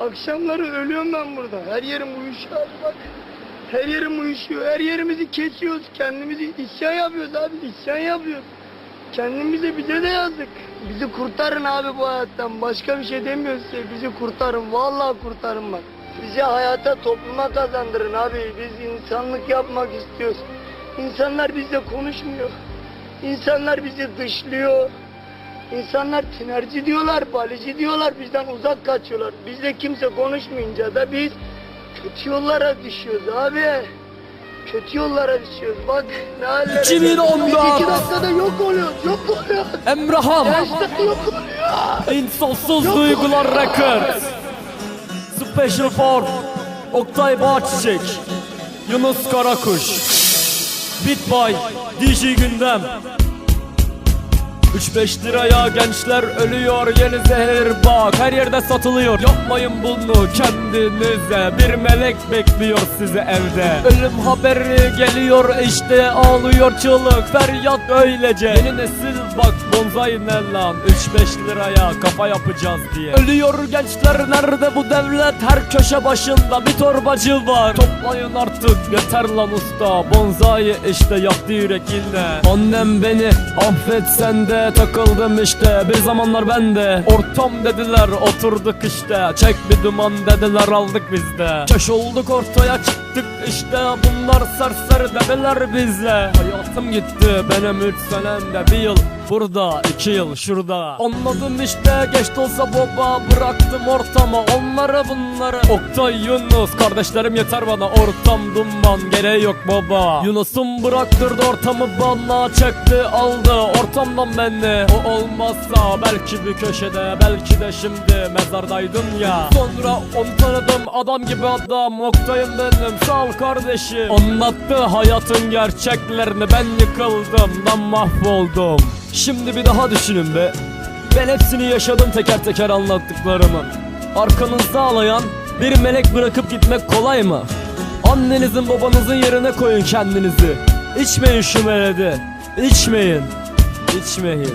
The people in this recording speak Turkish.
Akşamları ölüyorum ben burada. Her yerim uyuşuyor bak. Her yerim uyuşuyor. Her yerimizi kesiyoruz. Kendimizi isyan yapıyoruz abi. isyan yapıyoruz. Kendimize bize de yazdık. Bizi kurtarın abi bu hayattan. Başka bir şey demiyoruz size. Bizi kurtarın. Vallahi kurtarın bak. Bizi hayata topluma kazandırın abi. Biz insanlık yapmak istiyoruz. İnsanlar bizle konuşmuyor. İnsanlar bizi dışlıyor. İnsanlar tinerci diyorlar, balici diyorlar, bizden uzak kaçıyorlar. Bizle kimse konuşmayınca da biz kötü yollara düşüyoruz abi. Kötü yollara düşüyoruz. Bak ne hallere 2014. Biz iki dakikada yok oluyoruz, yok oluyoruz. Emraham Gençler yok oluyor. İnsafsız Duygular Records Special for Oktay Bağçiçek Yunus Karakuş Beat by DJ Gündem 3-5 liraya gençler ölüyor yeni zehir bak. Her yerde satılıyor. Yapmayın bunu kendinize. Bir melek bekliyor sizi evde. Ölüm haberi geliyor işte ağlıyor çığlık. Feryat öylece Yeni nesil bak bonzai ne lan? 3-5 liraya kafa yapacağız diye. Ölüyor gençler nerede bu devlet? Her köşe başında bir torbacı var. Toplayın artık yeter lan usta. Bonzai işte yaktı yürek yine Annem beni affet sen de takıldım işte bir zamanlar ben de. Ortam dediler oturduk işte çek bir duman dediler aldık biz de. Keş olduk ortaya çıktık işte bunlar serseri dediler bize. Hayatım gitti benim 3 senemde bir yıl Burada iki yıl şurada. Anladım işte geç olsa baba Bıraktım ortama. Onları bunları Oktay Yunus kardeşlerim yeter bana. Ortam duman gereği yok baba. Yunus'um bıraktırdı ortamı bana Çekti aldı. Ortamdan beni. O olmazsa belki bir köşede Belki de şimdi mezardaydım ya. Sonra onu tanıdım adam gibi adam. Oktay'ım benim sağ ol kardeşim. Anlattı hayatın gerçeklerini Ben yıkıldım lan mahvoldum Şimdi bir daha düşünün be. Ben hepsini yaşadım teker teker anlattıklarımın Arkanızda ağlayan bir melek bırakıp gitmek kolay mı? Annenizin babanızın yerine koyun kendinizi. İçmeyin şu meledi. İçmeyin. İçmeyin